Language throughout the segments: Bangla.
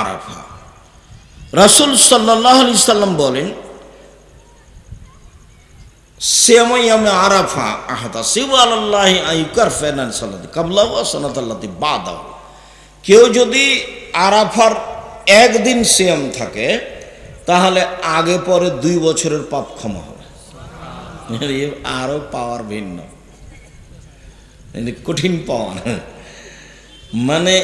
আরাফা। রাসুল সাল্লাহ সাল্লাম বলেন আরাফা আইকার কেউ যদি আরাফার একদিন সিয়াম থাকে, তাহলে আগে পরে দুই বছরের পাপ ক্ষমা হবে। এ আরও পাওয়ার ভিন্ন। কঠিন পাওয়ার। মানে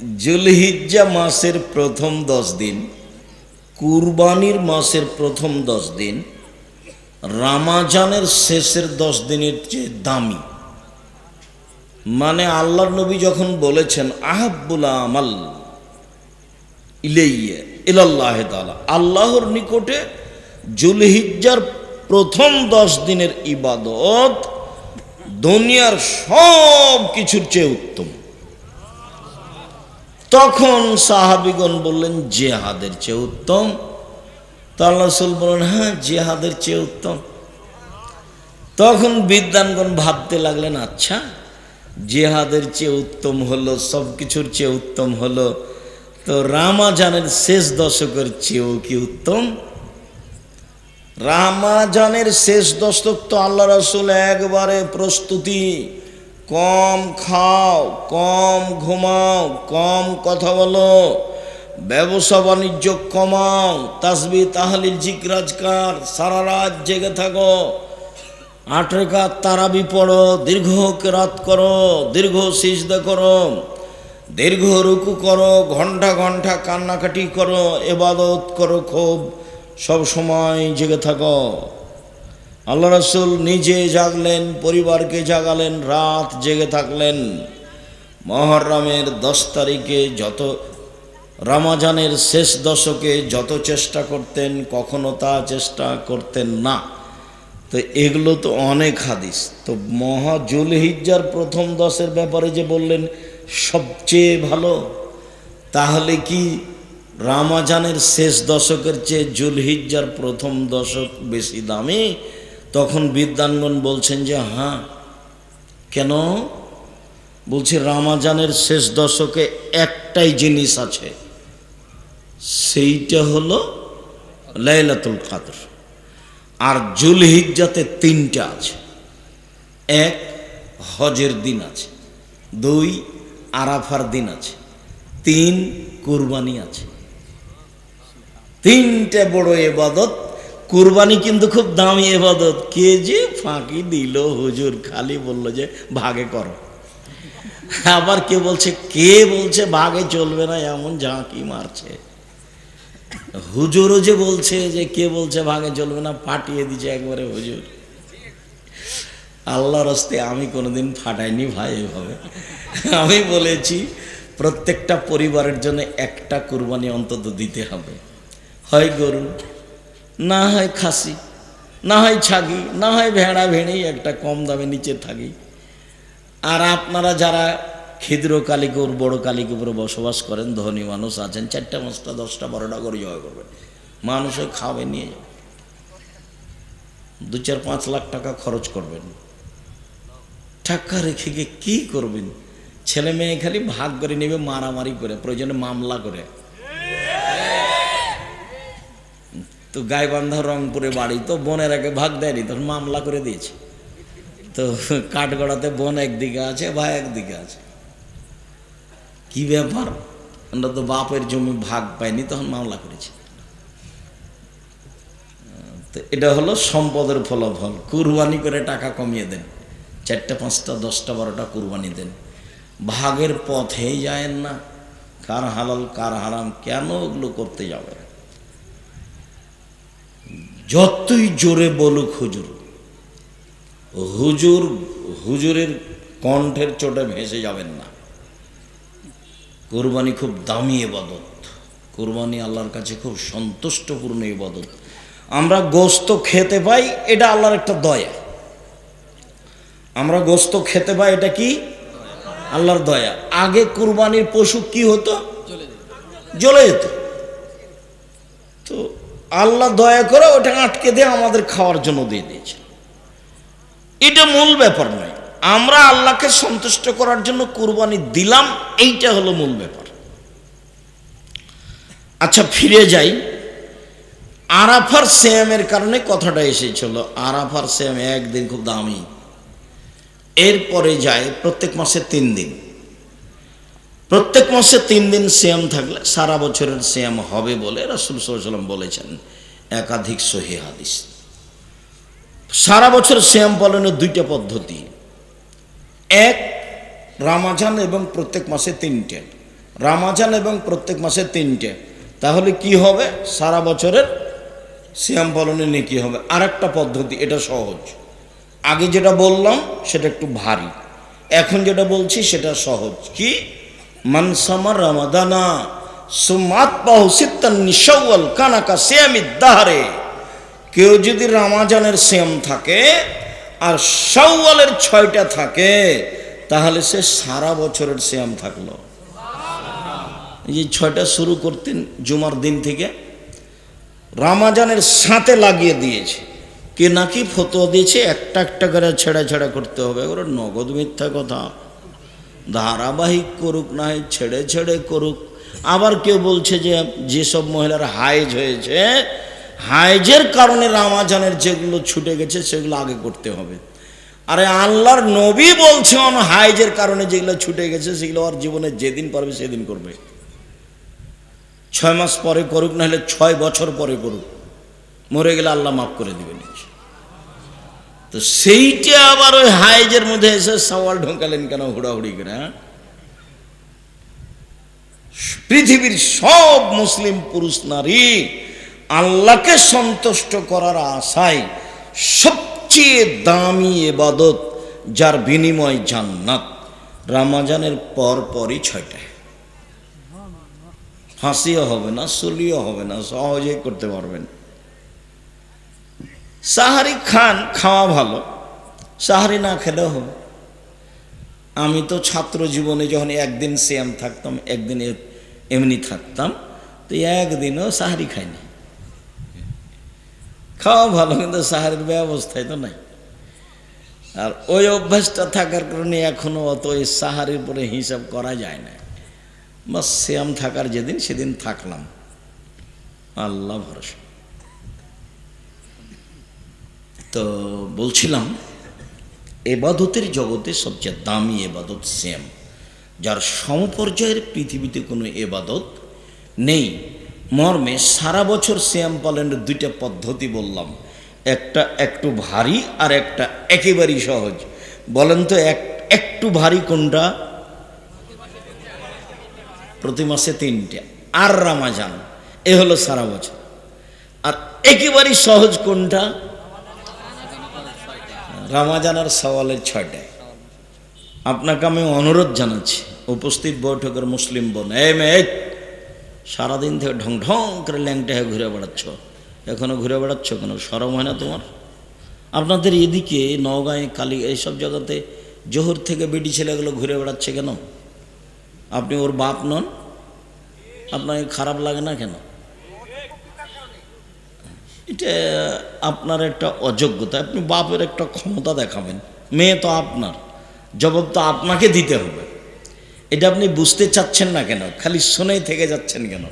জুলহিজ্জা মাসের প্রথম দশ দিন, কুরবানির মাসের প্রথম দশ দিন, রামাজানের শেষের দশ দিনের চেয়ে দামি। মানে আল্লাহর নবী যখন বলেছেন, আহাব্বুল আমাল ইলেইয়ে ইলাল্লাহ আল্লাহর নিকটে জুলহিজ্জার প্রথম দশ দিনের ইবাদত দুনিয়ার সব কিছুর চেয়ে উত্তম। তখন সাহাবিগণ বললেন, জেহাদের চেয়ে উত্তম। তা আল্লাহ বললেন হ্যাঁ জেহাদের চেয়ে উত্তম। তখন বিদ্যানগণ ভাবতে লাগলেন আচ্ছা জেহাদের চেয়ে উত্তম হলো সব কিছুর চেয়ে উত্তম হলো। তো রামাজানের শেষ দশকের চেয়েও কি উত্তম? রামাজানের শেষ দশক তো আল্লাহ রসুল একবারে প্রস্তুতি কম খাও, কম ঘুমাও, কম কথা বলো, ব্যবসা বাণিজ্য কমাও তাসবি তাহলিল জিকরাজকার সারা রাত জেগে থাকো, আট রেখাত তারাবি পড়ো, দীর্ঘ কেরাত করো, দীর্ঘ সিজদা করো, দীর্ঘ রুকু করো, ঘণ্টা ঘণ্টা কান্নাকাটি করো, এবাদত করো, খুব সব সময় জেগে থাকো। আল্লাহ রসুল নিজে জাগলেন, পরিবারকে জাগালেন, রাত জেগে থাকলেন। মহরমের দশ তারিখে যত, রামাজানের শেষ দশকে যত চেষ্টা করতেন, কখনো তা চেষ্টা করতেন না। তো এগুলো তো অনেক হাদিস। তো মহা জুলহিজ্জার প্রথম দশের ব্যাপারে যে বললেন, সবচেয়ে ভালো, তাহলে কি রামাজানের শেষ দশকের চেয়ে জুলহিজ্জার প্রথম দশক বেশি দামি? তখন বিদ্যানগণ বলছেন যে হ্যাঁ কেন? বলছি, রামাজানের শেষ দশকে একটাই জিনিস আছে। সেইটা হলো লাইলাতুল কাদর। আর জুলহিজ্জাতে তিনটা আছে। এক, হজের দিন আছে। দুই, আরাফার দিন আছে। তিন, কুরবানি আছে। তিনটে বড় এবাদত কুরবানি কিন্তু খুব দামি এবাদত। কে যে ফাঁকি দিল? হুজুর খালি বলল যে, ভাগে করো। আবার কে বলছে কে বলছে, ভাগে চলবে না, এমন ঝাঁকি মারছে। হুজুরও যে বলছে যে, কে বলছে, ভাগে চলবে না? ফাটিয়ে দিছে একবারে হুজুর। আল্লাহর হস্তে আমি কোনোদিন ফাটাইনি ভাই এভাবে। আমি বলেছি, প্রত্যেকটা পরিবারের জন্য একটা কুরবানি অন্তত দিতে হবে। হয় গরু। না হয় খাসি, না হয় ছাগি, না হয় ভেড়া ভেড়েই একটা কম দামে নিচে থাকি। আর আপনারা যারা ক্ষুদ্র কালিকুর, বড় কালিকুপুরে বসবাস করেন, ধনী মানুষ আছেন, চারটা পাঁচটা, দশটা, বারোটা করে জয় করবেন। মানুষে খাবে নিয়ে যাবে। দু চার পাঁচ লাখ টাকা খরচ করবেন। টাকা রেখে গিয়ে কী করবেন? ছেলে মেয়ে খালি ভাগ করে নেবে, মারামারি করে, প্রয়োজনে মামলা করে। তো গাইবান্ধা রংপুরে বাড়ি, তো বোনের আগে ভাগ দেয়নি, তখন মামলা করে দিয়েছে। তো কাঠগড়াতে বোন একদিকে আছে ভাই একদিকে আছে। কি ব্যাপার? আমরা তো বাপের জমি ভাগ পাইনি, তখন মামলা করেছে। তো এটা হলো সম্পদের ফলাফল। কুরবানি করে টাকা কমিয়ে দেন। চারটা, পাঁচটা, দশটা, বারোটা কুরবানি দেন। ভাগের পথেই যায়েন না। কার হালাল, কার হারাম, কেন ওগুলো করতে যাবে? যতই জোরে বলুক হুজুর হুজুর হুজুরের কণ্ঠের চোটে ভেসে যাবেন না। কোরবানি খুব দামি এবাদত কোরবানি আল্লাহর কাছে খুব সন্তুষ্টপূর্ণ ইবাদত। আমরা গোস্ত খেতে পাই এটা আল্লাহর একটা দয়া। আমরা গোস্ত খেতে পাই এটা কি? আল্লাহর দয়া। আগে কুরবানির পশু কি হতো? জ্বলে যেত। তো আল্লাহ দয়া করে ওটা আটকে দিয়ে আমাদের খাওয়ার জন্য দিয়ে দিয়েছে। এটা মূল ব্যাপার নয়। আমরা আল্লাহকে সন্তুষ্ট করার জন্য কুরবানি দিলাম, এইটা হলো মূল ব্যাপার। আচ্ছা ফিরে যাই। আরাফার শ্যামের কারণে কথাটা এসেছিল। আরাফার শ্যাম একদিন খুব দামি। এরপরে যায় প্রত্যেক মাসে তিন দিন। প্রত্যেক মাসে তিন দিন শ্যাম থাকলে সারা বছরের শ্যাম হবে বলে রাসুল সাল্লাম বলেছেন। একাধিক সহি হাদিস। সারা বছর শ্যাম পালনের দুইটা পদ্ধতি। এক, রামাজান এবং প্রত্যেক মাসে তিনটে। রামাজান এবং প্রত্যেক মাসে তিনটে। তাহলে কি হবে? সারা বছরের শ্যাম পালনে নেকি হবে। আর একটা পদ্ধতি, এটা সহজ। আগে যেটা বললাম, সেটা একটু ভারী। এখন যেটা বলছি, সেটা সহজ। কি? মানসামার রামাদানা সুমাত বাহু সিত্তান নিশাওয়াল কানাকা শ্যামি দাহারে। কেউ যদি রামাজানের শ্যাম থাকে আর শাওয়ালের ছয়টা থাকে, তাহলে সে সারা বছরের শ্যাম থাকল। এই ছয়টা শুরু করতেন জুমার দিন থেকে, রামাজানের সাথে লাগিয়ে দিয়েছে। কে নাকি ফতো দিয়েছে, একটা একটা করে ছেড়া ছেড়া করতে হবে। ওরা নগদ মিথ্যা কথা। ধারাবাহিক করুক না হয় ছেড়ে ছেড়ে করুক। আবার কেউ বলছে যে, যেসব মহিলার হাইজ হয়েছে হাইজের কারণে রামাজানের যেগুলো ছুটে গেছে, সেগুলো আগে করতে হবে। আরে আল্লাহর নবী বলছে অন হাইজের কারণে যেগুলো ছুটে গেছে, সেগুলো আর জীবনে যেদিন পারবে সেদিন করবে। ছয় মাস পরে করুক না হলে ছয় বছর পরে করুক। মরে গেলে আল্লাহ মাফ করে দিবেন। তো সেইটা আবার ওই হাইজের মধ্যে এসে সওয়াল ঢোকালেন কেন হুড়াহুড়ি করে হ্যাঁ? পৃথিবীর সব মুসলিম পুরুষ নারী আল্লাহকে সন্তুষ্ট করার আশায় সবচেয়ে দামি এবাদত যার বিনিময় জান্নাত, রামাজানের পর পরই ছয়টায় হাসিও হবে না সুলিও হবে না, সহজেই করতে পারবেন সাহারি খান খাওয়া ভালো, সাহারি না খেলেও হবে। আমি তো ছাত্র জীবনে যখন একদিন সেম থাকতাম, একদিন এমনি থাকতাম, তো একদিনও সাহারি খাইনি। খাওয়া ভালো, কিন্তু সাহারির ব্যবস্থায় তো নাই। আর ওই অভ্যাসটা থাকার কারণে এখনও অত ওই সাহারির পরে হিসাব করা যায় না। বা শ্যাম থাকার যেদিন, সেদিন থাকলাম। আল্লাহ ভরসা। তো বলছিলাম, এবাদতের জগতে সবচেয়ে দামি এবাদত শ্যাম যার সমপর্যায়ের পৃথিবীতে কোনো এবাদত নেই। মর্মে সারা বছর শ্যাম পালনের দুইটা পদ্ধতি বললাম। একটা একটু ভারী আর একটা একেবারেই সহজ। বলেন তো এক, একটু ভারী কোনটা? প্রতি মাসে তিনটে। আর রামাজান, এ হলো সারা বছর। আর একেবারেই সহজ কোনটা? রামাজান আর সওয়ালের ছয়টায়। আপনাকে আমি অনুরোধ জানাচ্ছি, উপস্থিত বৈঠকের মুসলিম বোন, এ মেয়ে, সারাদিন থেকে ঢং ঢং করে ল্যাংটা হয়ে ঘুরে বেড়াচ্ছ। এখনও ঘুরে বেড়াচ্ছ কেন? সরম হয় না তোমার? আপনাদের এদিকে নওগাঁয়ে, কালী, এইসব জায়গাতে জোহর থেকে বেটি ছেলেগুলো ঘুরে বেড়াচ্ছে কেন? আপনি ওর বাপ নন? আপনাকে খারাপ লাগে না কেন? এটা আপনার একটা অযোগ্যতা, আপনি বাপের একটা ক্ষমতা দেখাবেন, মেয়ে তো আপনার, জবাব তো আপনাকে দিতে হবে। এটা আপনি বুঝতে চাচ্ছেন না কেন, খালি শুনেই থেকে যাচ্ছেন কেন?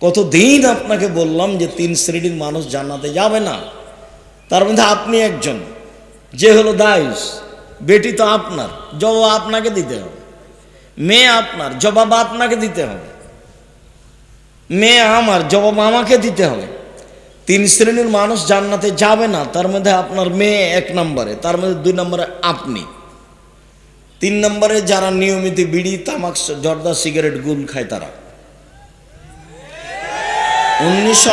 কতদিন আপনাকে বললাম যে তিন শ্রেণির মানুষ জান্নাতে যাবে না, তার মধ্যে আপনি একজন, যে হলো দায়ুস, বেটি তো আপনার, জবাব আপনাকে দিতে হবে। মেয়ে আপনার, জবাব আপনাকে দিতে হবে। মেয়ে আমার, জবাব আমাকে দিতে হবে। তিন শ্রেণির মানুষ জান্নাতে যাবে না, তার মধ্যে আপনার মেয়ে এক নম্বরে, তার মধ্যে দুই নম্বরে আপনি। তিন নম্বরে যারা নিয়মিত বিড়ি, তামাক, জর্দা, সিগারেট, গুল খায় তারা। উনিশশো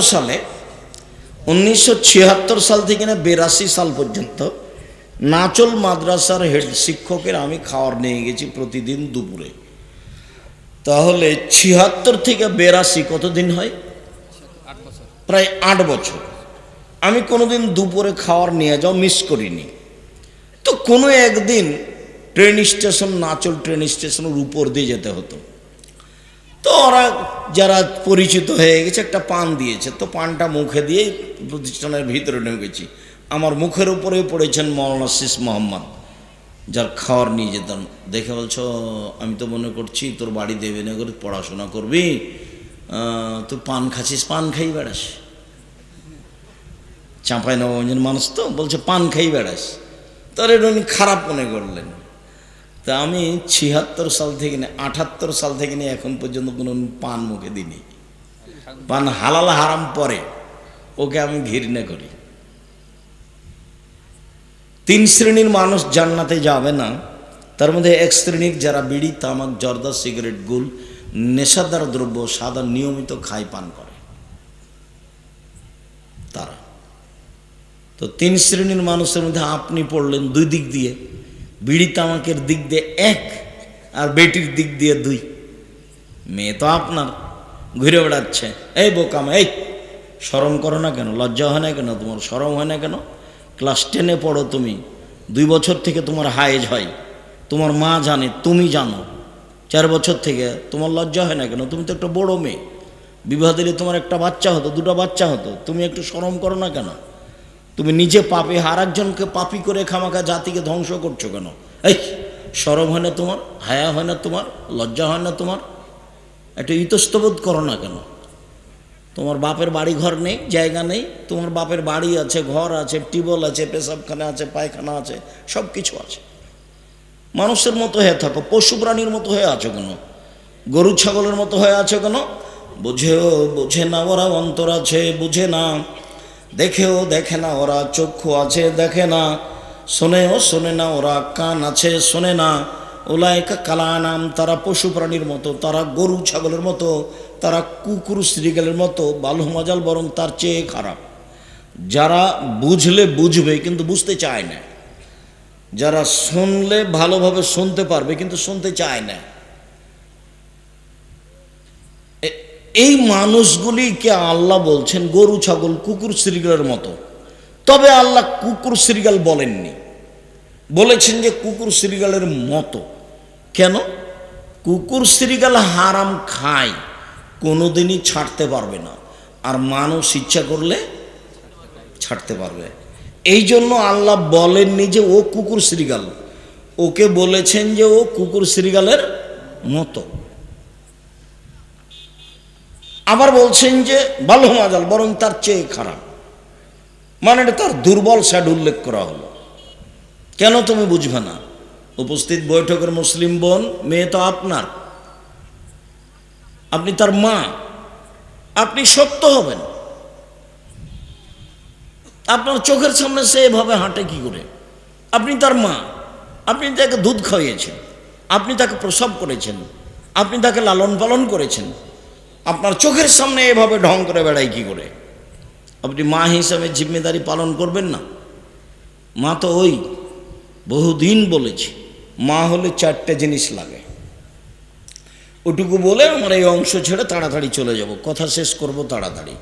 সালে, উনিশশো ছিয়াত্তর সাল থেকে না বেরাশি সাল পর্যন্ত নাচল মাদ্রাসার হেড শিক্ষকের আমি খাওয়ার নিয়ে গেছি প্রতিদিন দুপুরে। তাহলে ছিয়াত্তর থেকে বেরাশি কতদিন হয়? প্রায় আট বছর। আমি কোনোদিন দুপুরে খাওয়ার নিয়ে যাও মিস করিনি। তো কোনো একদিন ট্রেন স্টেশন নাচল ট্রেন স্টেশনের উপর দিয়ে যেতে হতো। তো ওরা যারা পরিচিত হয়ে গেছে, একটা পান দিয়েছে। তো পানটা মুখে দিয়ে প্রতিষ্ঠানের ভিতরে ঢুকেছি। আমার মুখের উপরে পড়েছেন মৌলানা শিস মোহাম্মদ। যার খাওয়ার নিয়ে যেতাম। দেখে বলছো, আমি তো মনে করছি তোর বাড়ি দেবে না করে পড়াশোনা করবি? তুই পান খাচ্ছিস, পান খাই বেড়াস। চাঁপাই নবাবগঞ্জের মানুষ তো, বলছে পান খাই বেড়াস। তার এটা উনি খারাপ মনে করলেন। তা আমি ছিয়াত্তর সাল থেকে নিয়ে আঠাত্তর সাল থেকে নিয়ে এখন পর্যন্ত কোনো পান মুখে দিইনি। পান হালাল হারাম পরে, ওকে আমি ঘৃণা করি। তিন শ্রেণির মানুষ জান্নাতে যাবে না। তার মধ্যে এক শ্রেণির যারা বিড়ি, তামাক, জর্দা, সিগারেট, গুল নেশাদার দ্রব্য সাদা নিয়মিত খায় পান করে। তারা। তো তিন শ্রেণির মানুষের মধ্যে আপনি পড়লেন দুই দিক দিয়ে, বিড়ি তামাকের দিক দিয়ে এক আর বেটির দিক দিয়ে দুই। মেয়ে তো আপনার, ঘুরে বেড়াচ্ছে। এই বোকাম এই শরম করো না কেন? লজ্জা হয় না কেন? তোমার শরম হয় না কেন? ক্লাস টেনে পড়ো তুমি। দুই বছর থেকে তোমার হায়েজ হয়। তোমার মা জানে, তুমি জানো। চার বছর থেকে তোমার লজ্জা হয় না কেন? তুমি তো একটা বড় মেয়ে। বিবাহ দিলে তোমার একটা বাচ্চা হতো, দুটো বাচ্চা হতো। তুমি একটু শরম করো না কেন? তুমি নিজে পাপে আর একজনকে পাপি করে খামাখা জাতিকে ধ্বংস করছ কেন? এই সরম হয় না তোমার? হায়া হয় না তোমার? লজ্জা হয় না তোমার? একটু ইতস্তবোধ করো না কেন? তোমার বাপের বাড়ি ঘর নেই, জায়গা নেই, তোমার বাপের বাড়ি আছে, ঘর আছে টিউবওয়েল আছে, পেশাবখানা আছে, পায়খানা আছে সব কিছু আছে। মানুষের মতো হয়ে থাকো, পশু প্রাণীর মতো হয়ে আছো কেন? গরু ছাগলের মতো হয়ে আছো কেন? বুঝেও বুঝে না ওরা অন্তর আছে, বুঝে না। দেখেও দেখে না ওরা, চক্ষু আছে, দেখে না। শোনেও শোনে না ওরা, কান আছে, শোনে না। ওলায়কা কালা নাম তারা পশু প্রাণীর মতো, তারা গরু ছাগলের মতো, তারা কুকুর শ্রীগালের মতো বালু মজাল বরং তার চেয়ে খারাপ। যারা বুঝলে বুঝবে, কিন্তু বুঝতে চায় না। যারা শুনলে ভালোভাবে শুনতে পারবে, কিন্তু শুনতে চায় না। এই মানুষগুলিকে আল্লাহ বলছেন, গরু, ছাগল, কুকুর শ্রীগালের মতো। তবে আল্লাহ কুকুর শ্রীগাল বলেননি। বলেছেন যে কুকুর শ্রীগালের মতো। কেন? কুকুর শ্রীগাল হারাম খায়, কোনোদিনই ছাড়তে পারবে না। আর মানুষ ইচ্ছা করলে ছাড়তে পারবে। এই জন্য আল্লাহ বলেননি যে ও কুকুর শ্রীগাল। ওকে বলেছেন যে ও কুকুর শ্রীগালের মতো। আবার বলছেন যে ভালো মাজাল, বরং তার চেয়ে খারাপ। মানে এটা তার দুর্বল স্যাড উল্লেখ করা হলো। কেন তুমি বুঝবে না? উপস্থিত বৈঠকের মুসলিম বোন, মেয়ে তো আপনার। আপনি তার মা। আপনি সত্য হবেন। আপনার চোখের সামনে সে এভাবে হাঁটে কি করে? আপনি তার মা, আপনি তাকে দুধ খাইয়েছেন, আপনি তাকে প্রসব করেছেন, আপনি তাকে লালন পালন করেছেন, আপনার চোখের সামনে এভাবে ঢং করে বেড়ায় কি করে? আপনি মা হিসাবে জিম্মেদারি পালন করবেন না। মা তো ওই বহুদিন বলেছি, মা হলে চারটে জিনিস লাগে। ওটুকু বলে আমরা এই অংশ ছেড়ে তাড়াতাড়ি চলে যাব। কথা শেষ করব তাড়াতাড়ি।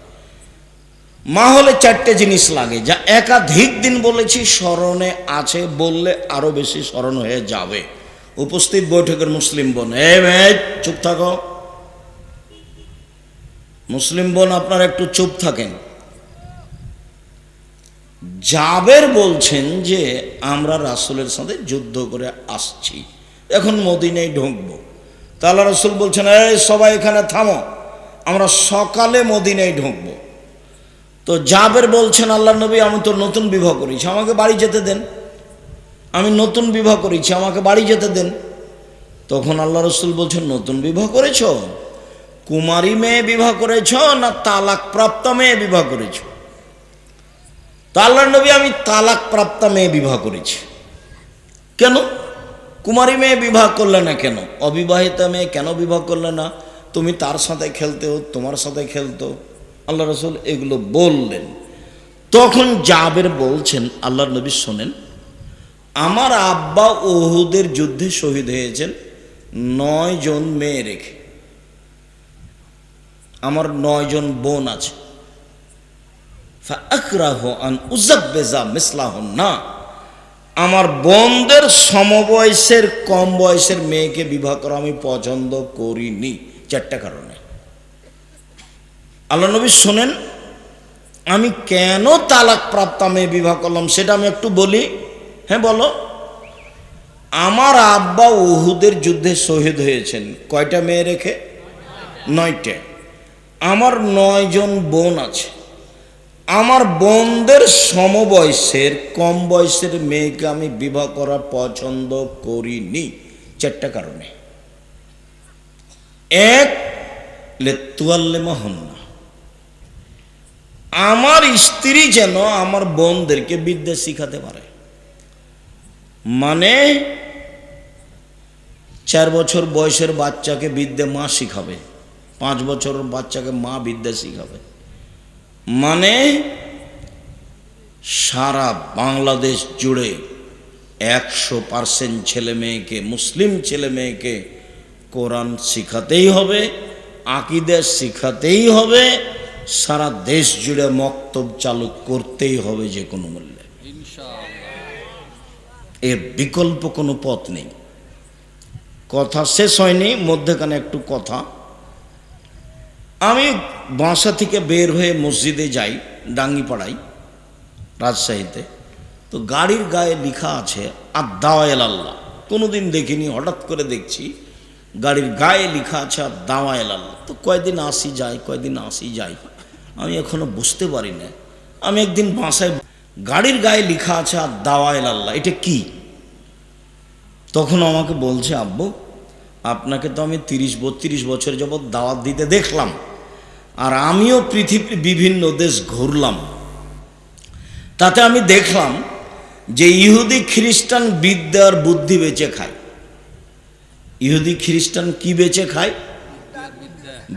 মা হলে চারটে জিনিস লাগে, যা একাধিক দিন বলেছি, স্মরণে আছে বললে আরও বেশি স্মরণ হয়ে যাবে। উপস্থিত বৈঠকের মুসলিম বোন, এ মেয়ে, চুপ থাকো। মুসলিম বোন, আপনারা একটু চুপ থাকেন। জাবের বলছেন যে, আমরা রাসুলের সাথে যুদ্ধ করে আসছি, এখন মদিনায় ঢুকবো। তাহলে রসুল বলছেন, এই সবাই এখানে থামো, আমরা সকালে মদিনায় ঢুকবো। তো জাবের বলছেন আল্লাহ নবী, আমি তো নতুন বিবাহ করেছি। আমাকে বাড়ি যেতে দেন। আমি নতুন বিবাহ করেছি, আমাকে বাড়ি যেতে দেন। তখন আল্লাহ রসুল বলছেন, নতুন বিবাহ করেছ? কুমারী মেয়ে বিবাহ করেছ না তালাক প্রাপ্ত মেয়ে বিবাহ করেছ? তা আল্লাহ নবী, আমি তালাক প্রাপ্ত মেয়ে বিবাহ করেছি। কেন? কুমারী মেয়ে বিবাহ করলে না কেন? অবিবাহিতা মেয়ে কেন বিবাহ করলে না? তুমি তার সাথে খেলতেও, তোমার সাথে খেলতো। আল্লাহ রসুল এগুলো বললেন। তখন জাবের বলছেন আল্লাহ নবী শোনেন, আমার আব্বা ওহুদের যুদ্ধে শহীদ হয়েছেন, নয় জন মেয়ে রেখে। আমার নয় জন বোন আছে। না আমার বোনদের সমবয়সের কম বয়সের মেয়েকে বিবাহ করা আমি পছন্দ করিনি, চারটা কারণে। আল্লাহ নবী শোনেন, আমি কেন তালাক প্রাপ্ত মেয়ে বিবাহ করলাম সেটা আমি একটু বলি। হ্যাঁ বলো। আমার আব্বা উহুদের যুদ্ধে শহীদ হয়েছেন। কয়টা মেয়ে রেখে? নয়টা। আমার নয়জন বোন আছে। আমার বোনদের সমবয়সের, কম বয়সের মেয়েকে আমি বিবাহ করা পছন্দ করিনি। চারটা কারণে। এক লেতুয়াল্লেমা হন না আমার স্ত্রী যেন আমার বোনদেরকে বিদ্যা শিখাতে পারে। মানে চার বছর বয়সের বাচ্চাকে বিদ্যা মা শিখাবে, পাঁচ বছরের বাচ্চাকে মা বিদ্যা শিখাবে। মানে সারা বাংলাদেশ জুড়ে একশো পার্সেন্ট ছেলে মেয়েকে, মুসলিম ছেলে মেয়েকে কোরআন শিখাতেই হবে আকিদের শিখাতেই হবে সারা দেশ জুড়ে মক্তব চালু করতেই হবে যে কোনো মূল্যে। এর বিকল্প কোনো পথ নেই। কথা শেষ হয়নি মধ্যেখানে একটু কথা। আমি বাসা থেকে বের হয়ে মসজিদে যাই ডাঙ্গিপাড়াই রাজশাহীতে। তো গাড়ির গায়ে লেখা আছে আদাওয়াল আল্লাহ। কোনোদিন দেখিনি হঠাৎ করে দেখছি গাড়ির গায়ে লেখা আছে আদাওয়াল আল্লাহ। তো কয়দিন আসি যাই কয়দিন আসি যাই। আমি এখনও বুঝতে পারি না আমি একদিন বাসায় গাড়ির গায়ে লেখা আছে, আর আদাওয়াল আল্লাহ এটা কি? তখন আমাকে বলছে, আব্বু, আপনাকে তো আমি তিরিশ, বত্রিশ বছর যাবৎ দাওয়াত দিতে দেখলাম, আর আমিও পৃথিবীর বিভিন্ন দেশ ঘুরলাম। তাতে আমি দেখলাম যে ইহুদি খ্রিস্টান বিদ্যার বুদ্ধি বেঁচে খায়। ইহুদি খ্রিস্টান কি বেঁচে খায়?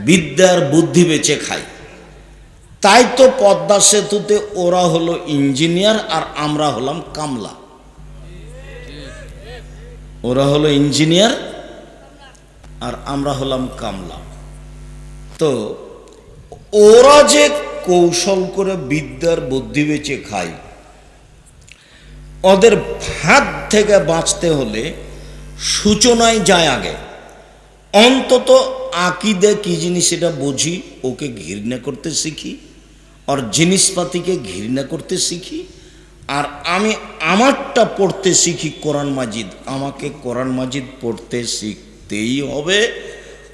বিদ্যার বুদ্ধি বেঁচে খায়। তাই তো পদ্মা সেতুতে ওরা হলো ইঞ্জিনিয়ার আর আমরা হলাম কামলা। ওরা হলো ইঞ্জিনিয়ার আর আমরা হলাম কামলা। তো ওরা যে কৌশল করে বিদ্যার বুদ্ধি বেঁচে খায়, ওদের হাত থেকে বাঁচতে হলে সূচনায় যায় আগে। অন্তত আকিদে কি জিনিস এটা বুঝি, ওকে ঘৃণা করতে শিখি। আর জিনিসপাতিকে ঘৃণা করতে শিখি আর আমি আমারটা পড়তে শিখি কোরআন মাজিদ আমাকে কোরআন মাজিদ পড়তে শিখতেই হবে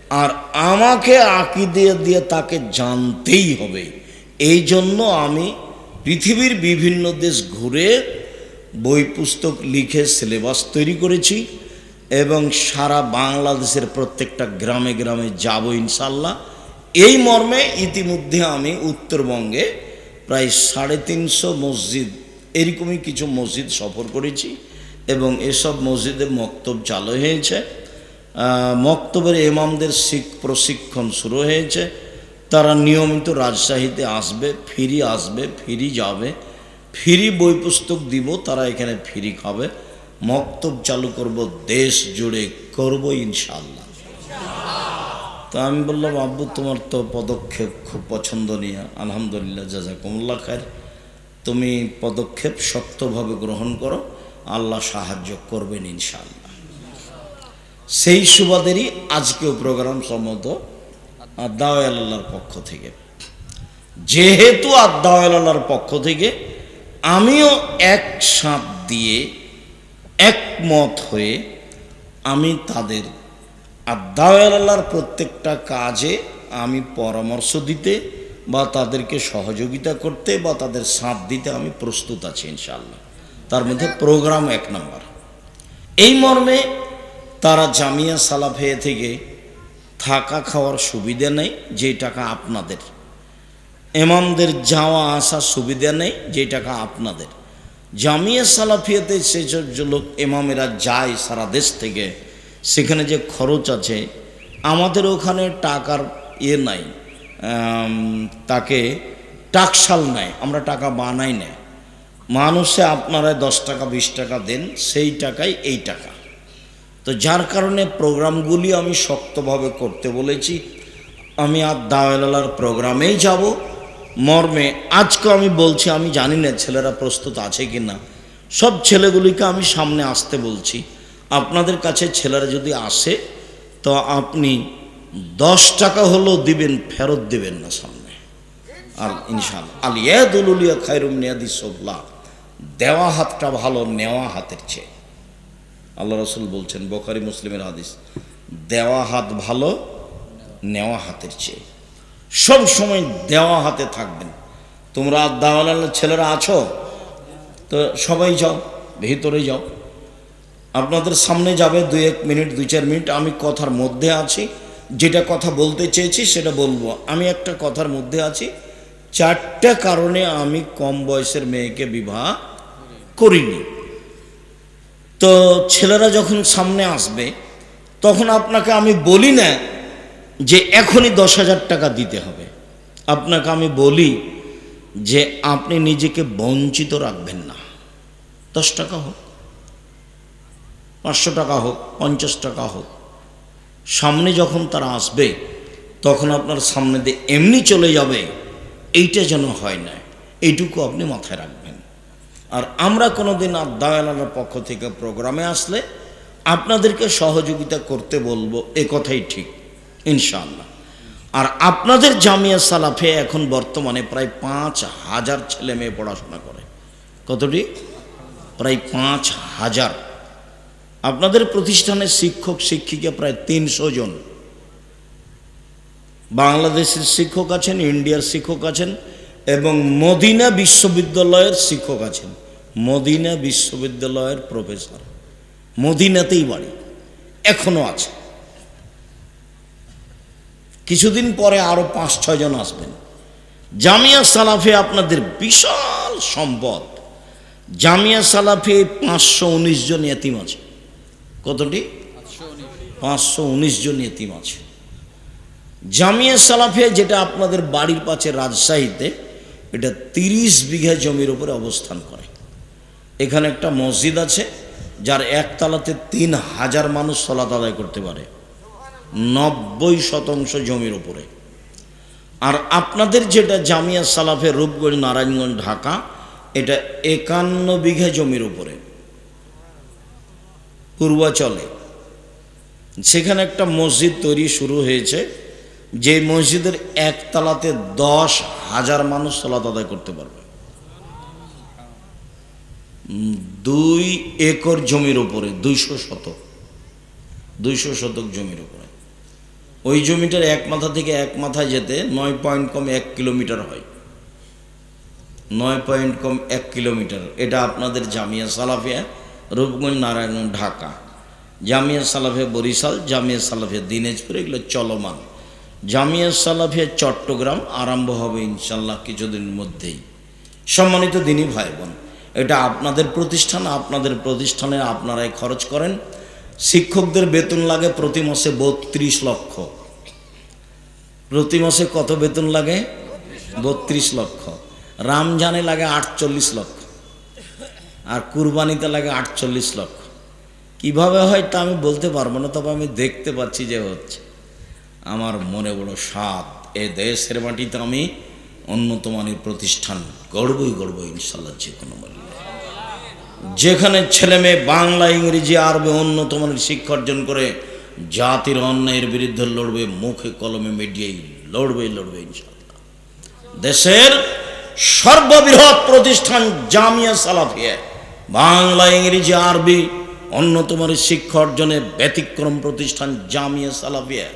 আর আমাকে আকিদে দিয়ে তাকে জানতেই হবে এই জন্য আমি পৃথিবীর বিভিন্ন দেশ ঘুরে বই পুস্তক লিখে সিলেবাস তৈরি করেছি, এবং সারা বাংলাদেশের প্রত্যেকটা গ্রামে গ্রামে যাব ইনশাল্লাহ এই মর্মে ইতিমধ্যে আমি উত্তরবঙ্গে প্রায় সাড়ে তিনশো মসজিদ, এরকমই কিছু মসজিদ সফর করেছি এবং এসব মসজিদে মক্তব চালু হয়েছে। মক্তবের ইমামদের শিখ প্রশিক্ষণ শুরু হয়েছে। তারা নিয়মিত রাজশাহীতে আসবে, ফিরি আসবে, ফিরি যাবে। ফিরি বই পুস্তক দিব, তারা এখানে ফিরি খাবে। মক্তব চালু করব দেশ জুড়ে, করব ইনশাল্লাহ তো আমি বললাম, আব্বু, তোমার তো পদক্ষেপ খুব পছন্দনীয়। আলহামদুলিল্লাহ, জাজাকুমুল্লাহ খায়ের তুমি পদক্ষেপ শক্তভাবে গ্রহণ করো। আল্লাহ সাহায্য করবেন ইনশাল্লাহ সেই সুবাদেরই আজকেও প্রোগ্রাম সম্মত আল্লাহর পক্ষ থেকে। যেহেতু আল্লাহর পক্ষ থেকে, আমিও এক সাঁত দিয়ে একমত হয়ে আমি তাদের আদাওয়াল আল্লাহর প্রত্যেকটা কাজে আমি পরামর্শ দিতে বা তাদেরকে সহযোগিতা করতে বা তাদের সাথ দিতে আমি প্রস্তুত আছি ইনশাল্লাহ তার মধ্যে প্রোগ্রাম এক নম্বর। এই মর্মে তারা জামিয়া সালাফে থেকে থাকা খাওয়ার সুবিধা নেই যে টাকা আপনাদের। এমামদের যাওয়া আসার সুবিধা নেই যে টাকা আপনাদের। জামিয়া সালাফিয়াতে সেসব লোক এমামেরা যায় সারা দেশ থেকে সেখানে যে খরচ আছে, আমাদের ওখানে টাকার ইয়ে নাই তাকে টাকশাল নেয় আমরা টাকা বানাই না। মানুষে আপনারা দশ টাকা, বিশ টাকা দেন, সেই টাকাই এই টাকা। তো যার কারণে প্রোগ্রামগুলি আমি শক্তভাবে করতে বলেছি, আমি আর দাওয়ালার প্রোগ্রামেই যাব। মর্মে আজকে আমি বলছি, আমি জানি না ছেলেরা প্রস্তুত আছে কি না সব ছেলেগুলিকে আমি সামনে আসতে বলছি। আপনাদের কাছে ছেলেরা যদি আসে, তো আপনি দশ টাকা হলেও দিবেন, ফেরত দিবেন না সামনে। আর ইনশাল্লাহ আল ইয়াদুলিয়া খাইরুম নিয়াদি সোবলা। দেওয়া হাতটা ভালো, নেওয়া হাতের চেয়ে। আল্লাহ রসুল বলছেন, বোখারি মুসলিমের হাদিস, দেওয়া হাত ভালো, নেওয়া হাতের চেয়ে। সব সময় দেওয়া হাতে থাকবেন। তোমরা দাওয়ালাল ছেলেরা আছো? তো সবাই যাও, ভিতরে যাও। আপনাদের সামনে যাবে দুই এক মিনিট দুই চার মিনিট, আমি কথার মধ্যে আছি। যেটা কথা বলতে চেয়েছি সেটা বলব। আমি একটা কথার মধ্যে আছি। চারটা কারণে আমি কম বয়সের মেয়েকে বিবাহ করিনি। তো ছেলেরা যখন সামনে আসবে, তখন আপনাকে আমি বলি না যে এখনই দশ হাজার টাকা দিতে হবে। আপনাকে আমি বলি যে আপনি নিজেকে বঞ্চিত রাখবেন না। দশ টাকা হোক। পাঁচশো টাকা হোক, পঞ্চাশ টাকা হোক। সামনে যখন তারা আসবে, তখন আপনার সামনে দিয়ে এমনি চলে যাবে, এইটা যেন হয় না। এইটুকু আপনি মাথায় রাখবেন। আর আমরা কোনো দিন আদায়ালার পক্ষ থেকে প্রোগ্রামে আসলে আপনাদেরকে সহযোগিতা করতে বলব, এ কথাই ঠিক, ইনশাআল্লাহ। আর আপনাদের জামিয়া সালাফে এখন বর্তমানে প্রায় পাঁচ হাজার ছেলে মেয়ে পড়াশোনা করে। কতটি? প্রায় পাঁচ হাজার। আপনাদের প্রতিষ্ঠানের শিক্ষক, শিক্ষিকা প্রায় তিনশো জন। বাংলাদেশের শিক্ষক আছেন, ইন্ডিয়ার শিক্ষক আছেন, এবং মদিনা বিশ্ববিদ্যালয়ের শিক্ষক আছেন। মদিনা বিশ্ববিদ্যালয়ের প্রফেসর। মদিনাতেই বাড়ি, এখনও আছে। কিছুদিন পরে আরও পাঁচ ছয় জন আসবেন। জামিয়া সালাফে আপনাদের বিশাল সম্পদ। জামিয়া সালাফে পাঁচশো উনিশ জন এতিম আছে। কতটি? পাঁচশো উনিশ জন এতিম আছে। জামিয়া সালাফে যেটা আপনাদের বাড়ির পাশে রাজশাহীতে, এটা তিরিশ বিঘা জমির উপরে অবস্থান করে। এখানে একটা মসজিদ আছে, যার একতলাতে তিন হাজার মানুষ সলাত আদায় করতে পারে। নব্বই শতাংশ জমির উপরে। আর আপনাদের যেটা জামিয়া সালাফে রূপগঞ্জ, নারায়ণগঞ্জ, ঢাকা, এটা একান্ন বিঘা জমির উপরে। পূর্বাচলে। সেখানে একটা মসজিদ তৈরি শুরু হয়েছে যে মসজিদের একতলাতে দশ হাজার মানুষ সলাত আদায় করতে পারবে। দুই একর জমির উপরে, দুইশো শতক দুইশো শতক জমির উপরে। ওই জমিটার এক মাথা থেকে এক মাথায় যেতে নয় পয়েন্ট কম এক কিলোমিটার হয়। নয় পয়েন্ট কম এক কিলোমিটার। এটা আপনাদের জামিয়া সালাফিয়া রূপগঞ্জ নারায়ণগঞ্জ, ঢাকা। জামিয়া সালাফিয়া বরিশাল, জামিয়া সালাফিয়া দিনাজপুর, এগুলো চলমান। জামিয়া সালাফিয়া চট্টগ্রাম আরম্ভ হবে ইনশাল্লাহ কিছুদিনের মধ্যেই। সম্মানিত দিনী ভাই বোন এটা আপনাদের প্রতিষ্ঠান, আপনাদের প্রতিষ্ঠানে আপনারাই খরচ করেন। শিক্ষকদের বেতন লাগে প্রতি মাসে বত্রিশ লক্ষ। প্রতি মাসে কত বেতন লাগে? বত্রিশ লক্ষ। রামজানে লাগে আটচল্লিশ লক্ষ। আর কুরবানিতে লাগে আটচল্লিশ লক্ষ। কীভাবে হয় তা আমি বলতে পারব না, তবে আমি দেখতে পাচ্ছি যে হচ্ছে আমার মনে বড় স্বাদ। এ দেশের মাটিতে আমি উন্নত মানের প্রতিষ্ঠান গড়বই গড়ব ইনশাল্লাহ যে কোনো মূল্যে। যেখানে ছেলে মেয়ে বাংলা, ইংরেজি, আরবে উন্নত মানের শিক্ষা অর্জন করে জাতির অন্যায়ের বিরুদ্ধে লড়বে, মুখে কলমে মিডিয়াই লড়বে লড়বে ইনশাল্লাহ দেশের সর্ববৃহৎ প্রতিষ্ঠান জামিয়া সালাফিয়া। বাংলা, ইংরেজি, আরবি মানের শিক্ষা অর্জনে ব্যতিক্রম প্রতিষ্ঠান জামিয়া সালাফিয়া,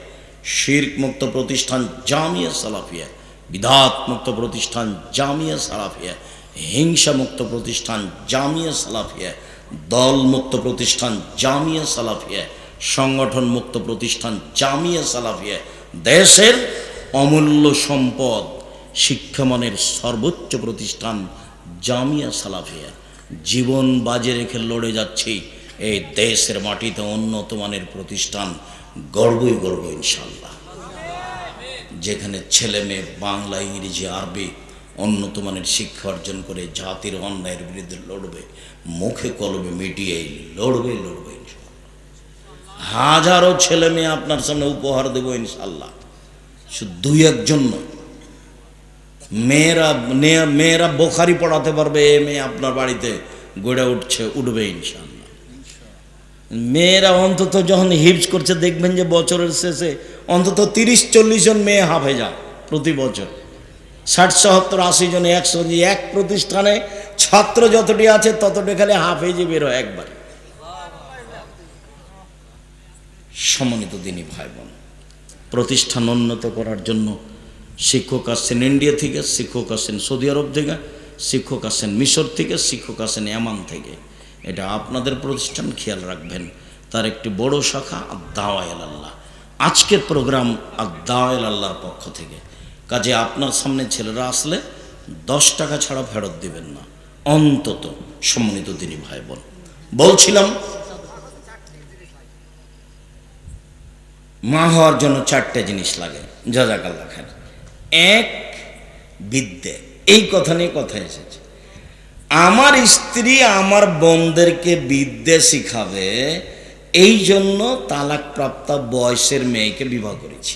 শির্ক মুক্ত প্রতিষ্ঠান জামিয়া সালাফিয়া বিধাত মুক্ত প্রতিষ্ঠান জামিয়া সালাফিয়া, হিংসা মুক্ত প্রতিষ্ঠান জামিয়া সালাফিয়া, দল মুক্ত প্রতিষ্ঠান জামিয়া সালাফিয়া, সংগঠন মুক্ত প্রতিষ্ঠান জামিয়া সালাফিয়া, দেশের অমূল্য সম্পদ, শিক্ষামানের সর্বোচ্চ প্রতিষ্ঠান জামিয়া সালাফিয়া। জীবন বাজে রেখে লড়ে যাচ্ছি। এই দেশের মাটিতে উন্নত মানের প্রতিষ্ঠান গর্বই গর্ব ইনশাল্লাহ যেখানে ছেলে মেয়ে, বাংলা, ইংরেজি, আরবি উন্নত মানের শিক্ষা অর্জন করে জাতির অন্যায়ের বিরুদ্ধে লড়বে, মুখে কলমে মিডিয়ায় লড়বে লড়বে হাজারো ছেলে মেয়ে আপনার সামনে উপহার দেবো ইনশাল্লাহ শুধু দুই একজন নয় মেয়েরা, মেয়ে- মেয়েরা বোখারি পড়াতে পারবে, এ মেয়ে আপনার বাড়িতে গড়ে উঠছে, উঠবে ইনশাল্লাহ মেয়েরা অন্তত যখন হিপস করছে, দেখবেন যে বছরের শেষে অন্তত তিরিশ, চল্লিশ জন মেয়ে হাফে যায় প্রতি বছর। ষাট, সত্তর, আশি জন, একশো এক প্রতিষ্ঠানে ছাত্র যতটি আছে, ততটি খালি হাফেজে বেরো একবার। সম্মানিত দিনী ভাই বোন, প্রতিষ্ঠান উন্নত করার জন্য শিক্ষক আসছেন ইন্ডিয়া থেকে, শিক্ষক আসছেন সৌদি আরব থেকে, শিক্ষক আসছেন মিশর থেকে, শিক্ষক আসছেন ইয়ামান থেকে। এটা আপনাদের প্রতিষ্ঠান খেয়াল রাখবেন। তার একটি বড় শাখা আদাওয়াল আল্লাহ। আজকের প্রোগ্রাম আদাওয়াল আল্লাহর পক্ষ থেকে। কাজে আপনার সামনে ছেলেরা আসলে দশ টাকা ছাড়া ফেরত দিবেন না। অন্তত সম্মানিত তিনি ভাই বোন বলছিলাম, মা হওয়ার জন্য চারটে জিনিস লাগে। যা জাজাকাল্লা খান এক বিদ্যে। এই কথা নিয়ে কথা এসেছে। আমার স্ত্রী আমার বোনদেরকে বিদ্যে শিখাবে, এই জন্য তালাকপ্রাপ্তা বয়সের মেয়েকে বিবাহ করেছি।